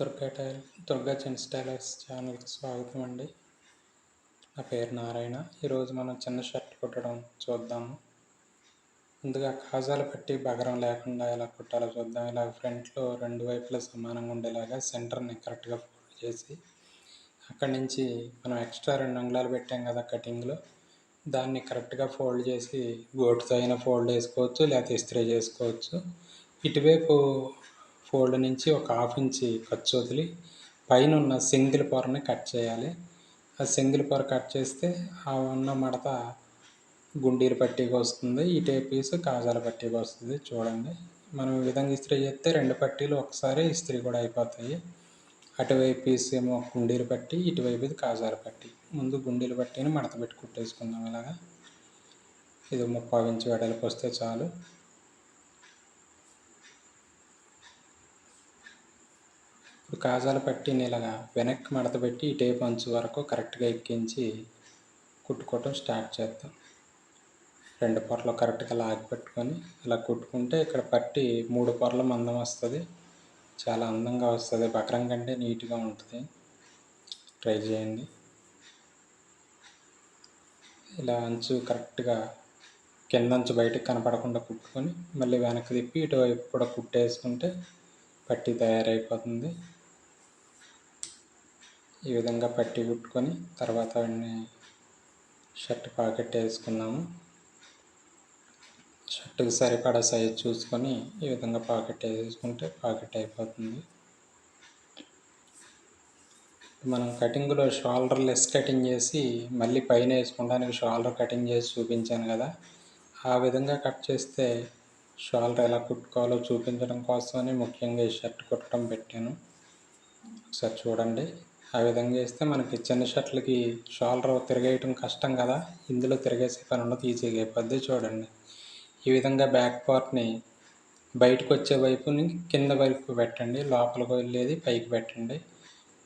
దుర్గా టైల్ Durga gents tailors ఛానల్కి స్వాగతం అండి. నా పేరు నారాయణ. ఈరోజు మనం చిన్న షర్ట్ కుట్టడం చూద్దాము. ముందుగా కాజాలు పెట్టి బగరం లేకుండా ఎలా కుట్టాలో చూద్దాం. ఇలా ఫ్రంట్లో రెండు వైపులా సమానంగా ఉండేలాగా సెంటర్ని కరెక్ట్గా ఫోల్డ్ చేసి అక్కడి నుంచి మనం ఎక్స్ట్రా రెండు అంగుళాలు పెట్టాం కదా కటింగ్లో దాన్ని కరెక్ట్గా ఫోల్డ్ చేసి గోటుతో అయినా ఫోల్డ్ చేసుకోవచ్చు లేకపోతే ఇస్త్రీ చేసుకోవచ్చు. ఇటువైపు ఫోల్డ్ నుంచి ఒక హాఫ్ ఇంచి ఖర్చు వదిలి పైన ఉన్న సింగిల్ పొరని కట్ చేయాలి. ఆ సింగిల్ పొర కట్ చేస్తే ఆ ఉన్న మడత గుండీలు పట్టీకి వస్తుంది ఇటే పీస్ కాజాల పట్టీకి వస్తుంది చూడండి. మనం ఈ విధంగా ఇస్త్రీ చేస్తే రెండు పట్టీలు ఒకసారి ఇస్త్రీ కూడా అయిపోతాయి. అటువైపు పీస్ ఏమో గుండీలు పట్టి ఇటువైపు ఇది కాజాల పట్టి. ముందు గుండీలు పట్టిని మడత పెట్టి కుట్టేసుకుందాం ఇలాగా. ఇది ముప్పై ఇంచు వెడల్పు వస్తే చాలు. కాజాల పట్టి ఇలాగా వెనక్కి మడత పెట్టి ఈ టేప్ అంచు వరకు కరెక్ట్గా ఎక్కించి కుట్టుకోవటం స్టార్ట్ చేద్దాం. రెండు పొరలు కరెక్ట్గా లాగి పెట్టుకొని ఇలా కుట్టుకుంటే ఇక్కడ పట్టి మూడు పొరల మందం వస్తుంది. చాలా అందంగా వస్తుంది. బకరం కంటే నీట్గా ఉంటుంది. ట్రై చేయండి. ఇలా అంచు కరెక్ట్గా కింద అంచు బయటకు కనపడకుండా కుట్టుకొని మళ్ళీ వెనక్కి తిప్పి ఇటువైపు కూడా కుట్టేసుకుంటే పట్టి తయారైపోతుంది. ఈ విధంగా పట్టి కుట్టుకొని తర్వాత షర్ట్ పాకెట్ వేసుకున్నాము. షర్ట్కి సరిపడా సైజ్ చూసుకొని ఈ విధంగా పాకెట్ వేసుకుంటే పాకెట్ అయిపోతుంది. మనం కటింగ్లో షోల్డర్ లెస్ కటింగ్ చేసి మళ్ళీ పైన వేసుకోవడానికి షోల్డర్ కటింగ్ చేసి చూపించాను కదా ఆ విధంగా కట్ చేస్తే షోల్డర్ ఎలా కుట్టుకోవాలో చూపించడం కోసమని ముఖ్యంగా ఈ షర్ట్ కుట్టడం పెట్టాను. ఒకసారి చూడండి. ఆ విధంగా వేస్తే మనకి చిన్న షర్ట్లకి షోల్డర్ తిరగేయటం కష్టం కదా. ఇందులో తిరిగేసే పని ఉండదు ఈజీగా అయిపోద్ది చూడండి. ఈ విధంగా బ్యాక్ పార్ట్ని బయటకు వచ్చే వైపుని కింద వైపు పెట్టండి లోపలికి వెళ్ళేది పైకి పెట్టండి.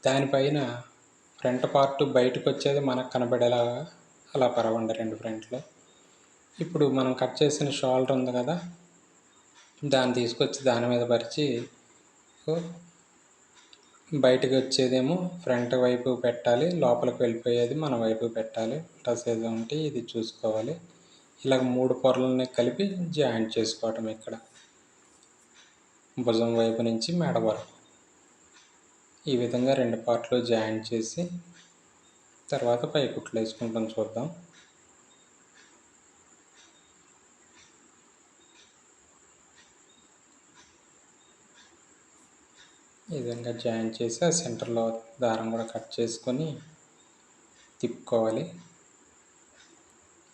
దానిపైన ఫ్రంట్ పార్ట్ బయటకు వచ్చేది మనకు కనబడేలాగా అలా పరవండి రెండు ఫ్రంట్లో. ఇప్పుడు మనం కట్ చేసిన షోల్డర్ ఉంది కదా దాన్ని తీసుకొచ్చి దాని మీద పరిచి బయటకు వచ్చేదేమో ఫ్రంట్ వైపు పెట్టాలి లోపలికి వెళ్ళిపోయేది మన వైపు పెట్టాలి. టస్ ఏదో ఉంటే ఇది చూసుకోవాలి. ఇలాగ మూడు పొరలని కలిపి జాయింట్ చేసుకోవటం ఇక్కడ. భుజం వైపు నుంచి మెడ వరకు. ఈ విధంగా రెండు పార్ట్లు జాయింట్ చేసి తర్వాత పై కుట్లు వేసుకుంటాం చూద్దాం. ఈ విధంగా జాయిన్ చేసి ఆ సెంటర్లో దారం కూడా కట్ చేసుకొని తిప్పుకోవాలి.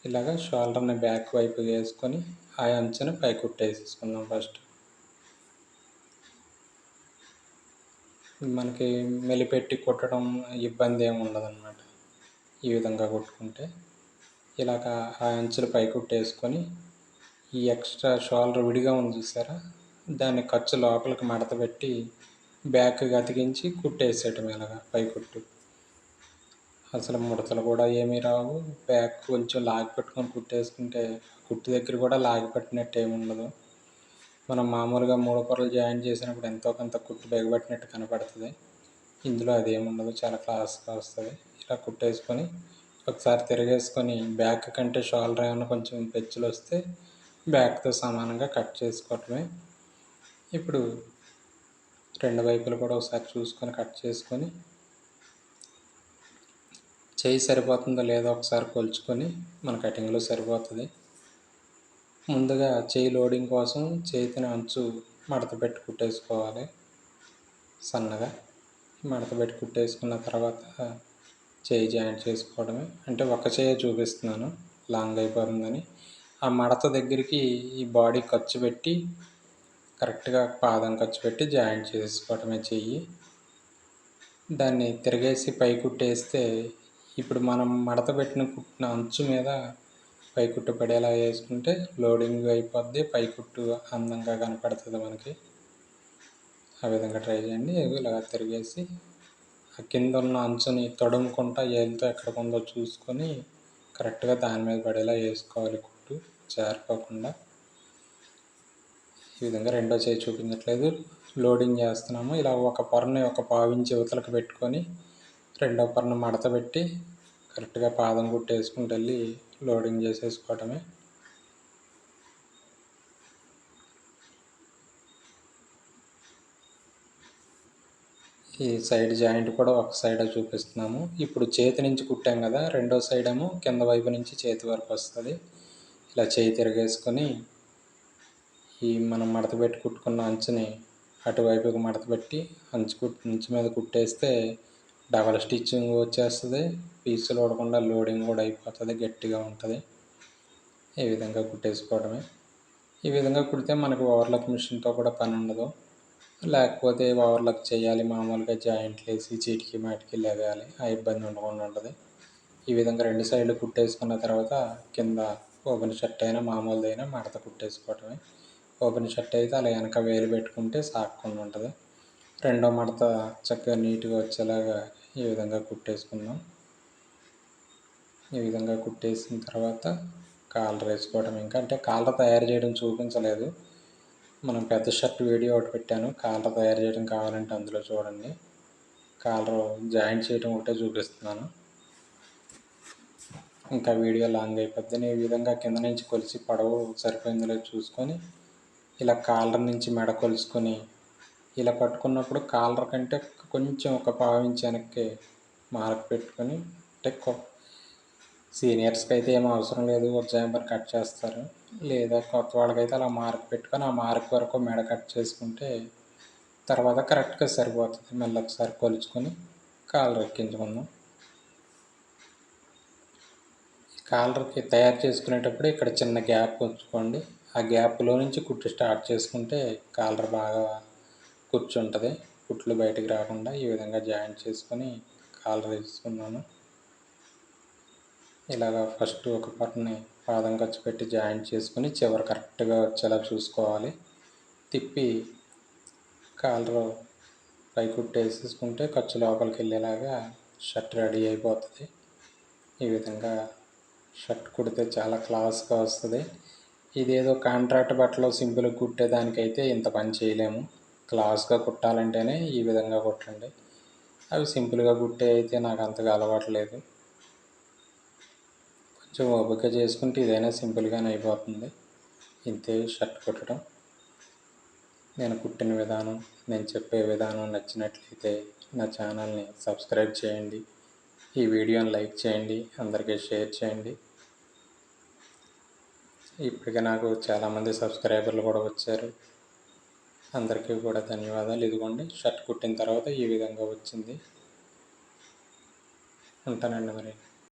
ఇలాగ షోల్డర్ని బ్యాక్ వైపు వేసుకొని ఆ అంచుని పై కుట్టేసేసుకుందాం ఫస్ట్. మనకి మెలిపెట్టి కుట్టడం ఇబ్బంది ఏమి ఉండదన్నమాట. ఈ విధంగా కుట్టుకుంటే ఇలాగ ఆ అంచులు పైకుట్టేసుకొని ఈ ఎక్స్ట్రా షోల్డర్ విడిగా ఉంది చూసారా? దాన్ని ఖర్చు లోపలికి మడత పెట్టి బ్యాక్ అతికించి కుట్టేసేయటం ఇలాగా పై కుట్టు. అసలు ముడతలు కూడా ఏమీ రావు. బ్యాక్ కొంచెం లాగి పెట్టుకొని కుట్టేసుకుంటే కుట్టు దగ్గర కూడా లాగి పెట్టినట్టు ఏమి ఉండదు. మనం మామూలుగా మూడు పొరలు జాయిన్ చేసినప్పుడు ఎంతో కొంత కుట్టు బెగబెట్టినట్టు కనపడుతుంది. ఇందులో అది ఏముండదు చాలా క్లాస్గా వస్తుంది. ఇలా కుట్టేసుకొని ఒకసారి తిరిగేసుకొని బ్యాక్ కంటే షోల్డర్ ఏమైనా కొంచెం పెచ్చులు వస్తే బ్యాక్తో సమానంగా కట్ చేసుకోవటమే. ఇప్పుడు రెండు వైపులు కూడా ఒకసారి చూసుకొని కట్ చేసుకొని చేయి సరిపోతుందో లేదో ఒకసారి కొలుచుకొని మన కటింగ్లో సరిపోతుంది. ముందుగా చేయి లోడింగ్ కోసం చేతిని అంచు మడత పెట్టి కుట్టేసుకోవాలి. సన్నగా మడత పెట్టి కుట్టేసుకున్న తర్వాత చేయి జాయింట్ చేసుకోవడమే. అంటే ఒక చేయి చూపిస్తున్నాను. లాంగ్ అయిపోతుందని. ఆ మడత దగ్గరికి ఈ బాడీ ఖర్చు పెట్టి కరెక్ట్గా పాదం ఖర్చు పెట్టి జాయింట్ చేసుకోవటమే చెయ్యి. దాన్ని తిరిగేసి పై కుట్టేస్తే ఇప్పుడు మనం మడత పెట్టిన కుట్టిన అంచు మీద పై కుట్టు పడేలా వేసుకుంటే లోడింగ్ అయిపోద్ది పై కుట్టు అందంగా కనపడుతుంది మనకి. ఆ విధంగా ట్రై చేయండి. ఇలాగ తిరిగేసి ఆ కింద ఉన్న అంచుని తొడుముకుంటా ఏళ్ళతో ఎక్కడ ఉందో చూసుకొని కరెక్ట్గా దాని మీద పడేలా వేసుకోవాలి కుట్టు. జారిపోకుండా. ఈ విధంగా రెండో చేయి చూపించట్లేదు. లోడింగ్ చేస్తున్నాము. ఇలా ఒక పొరని ఒక పావించి ఉతలకు పెట్టుకొని రెండో పొరను మడత పెట్టి కరెక్ట్గా పాదం కుట్టేసుకుంటూ వెళ్ళి లోడింగ్ చేసేసుకోవటమే ఈ సైడ్ జాయింట్ కూడా ఒక సైడ్ చూపిస్తున్నాము. ఇప్పుడు చేతి నుంచి కుట్టాం కదా రెండో సైడ్ ఏమో కింద వైపు నుంచి చేతి వరకు వస్తుంది. ఇలా చేయి తిరగేసుకొని ఈ మనం మడత పెట్టి కుట్టుకున్న అంచుని అటువైపుకి మడత పెట్టి అంచు కుట్ అంచు మీద కుట్టేస్తే డబల్ స్టిచ్చింగ్ వచ్చేస్తుంది. పీసులు ఊడకుండా లోడింగ్ కూడా అయిపోతుంది గట్టిగా ఉంటుంది. ఈ విధంగా కుట్టేసుకోవడమే. ఈ విధంగా కుడితే మనకు ఓవర్లాక్ మిషన్తో కూడా పని ఉండదు. లేకపోతే ఓవర్లాక్ చేయాలి మామూలుగా జాయింట్లు వేసి చీటికి మాటికి లెగాలి ఆ ఇబ్బంది ఉండకుండా ఉంటుంది. ఈ విధంగా రెండు సైడ్లు కుట్టేసుకున్న తర్వాత కింద ఓపెన్ షర్ట్ అయినా మామూలుదైనా మడత కుట్టేసుకోవటమే ఓపెన్ షర్ట్ అయితే అలా వెనక వేలు పెట్టుకుంటే సాక్కుండా ఉంటుంది. రెండో మడత చక్కగా నీట్గా వచ్చేలాగా ఈ విధంగా కుట్టేసుకుందాం ఈ విధంగా కుట్టేసిన తర్వాత కాలర్ వేసుకోవడం ఇంకా అంటే కాలర్ తయారు చేయడం చూపించలేదు. మనం పెద్ద షర్ట్ వీడియో ఒకటి పెట్టాను. కాలర్ తయారు చేయడం కావాలంటే అందులో చూడండి. కాలర్ జాయింట్ చేయడం ఒకటే చూపిస్తున్నాను. ఇంకా వీడియో లాంగ్ అయిపోద్ది. ఈ విధంగా కింద నుంచి కొలిసి పడవ సరిపోయిందో చూసుకొని ఇలా కాలర్ నుంచి మెడ కొలుసుకొని ఇలా పట్టుకున్నప్పుడు కాలర్ కంటే కొంచెం ఒక పావించి వెనక్కి మార్క్ పెట్టుకొని అంటే సీనియర్స్కి అయితే ఏం అవసరం లేదు ఉజ్జాయింపర్ కట్ చేస్తారు. లేదా కొత్త వాళ్ళకైతే అలా మార్క్ పెట్టుకొని ఆ మార్క్ వరకు మెడ కట్ చేసుకుంటే తర్వాత కరెక్ట్గా సరిపోతుంది. మళ్ళీ ఒకసారి కొలుచుకొని కాలర్ ఎక్కించుకుందాం కాలర్కి తయారు చేసుకునేటప్పుడు ఇక్కడ చిన్న గ్యాప్ ఉంచుకోండి. ఆ గ్యాప్లో నుంచి కుట్టు స్టార్ట్ చేసుకుంటే కాలర్ బాగా కూర్చుంటుంది. కుట్లు బయటకు రాకుండా ఈ విధంగా జాయింట్ చేసుకొని కాలర్ వేసుకున్నాను. ఇలాగ ఫస్ట్ ఒక పట్టుని పాదం ఖర్చు పెట్టి జాయింట్ చేసుకుని చివరి కరెక్ట్గా వచ్చేలా చూసుకోవాలి. తిప్పి కాలర్ పై కుట్టేసేసుకుంటే ఖర్చు లోపలికి వెళ్ళేలాగా షర్ట్ రెడీ అయిపోతుంది. ఈ విధంగా షర్ట్ కుడితే చాలా క్లాస్గా వస్తుంది. ఇదేదో కాంట్రాక్ట్ బట్టలు సింపుల్గా కుట్టేదానికైతే ఇంత పని చేయలేము. క్లాస్గా కుట్టాలంటేనే ఈ విధంగా కుట్టండి. అవి సింపుల్గా కుట్టే అయితే నాకు అంతగా అలవాటు లేదు. కొంచెం ఓపిక చేసుకుంటే ఇదైనా సింపుల్గానే అయిపోతుంది. ఇంతే షర్ట్ కుట్టడం. నేను కుట్టిన విధానం నేను చెప్పే విధానం నచ్చినట్లయితే నా ఛానల్ని సబ్స్క్రైబ్ చేయండి. ఈ వీడియోని లైక్ చేయండి. అందరికీ షేర్ చేయండి. ఇప్పటికే నాకు చాలామంది సబ్స్క్రైబర్లు కూడా వచ్చారు. అందరికీ కూడా ధన్యవాదాలు. ఇదిగోండి షర్ట్ కుట్టిన తర్వాత ఈ విధంగా వచ్చింది. ఉంటానండి మరి.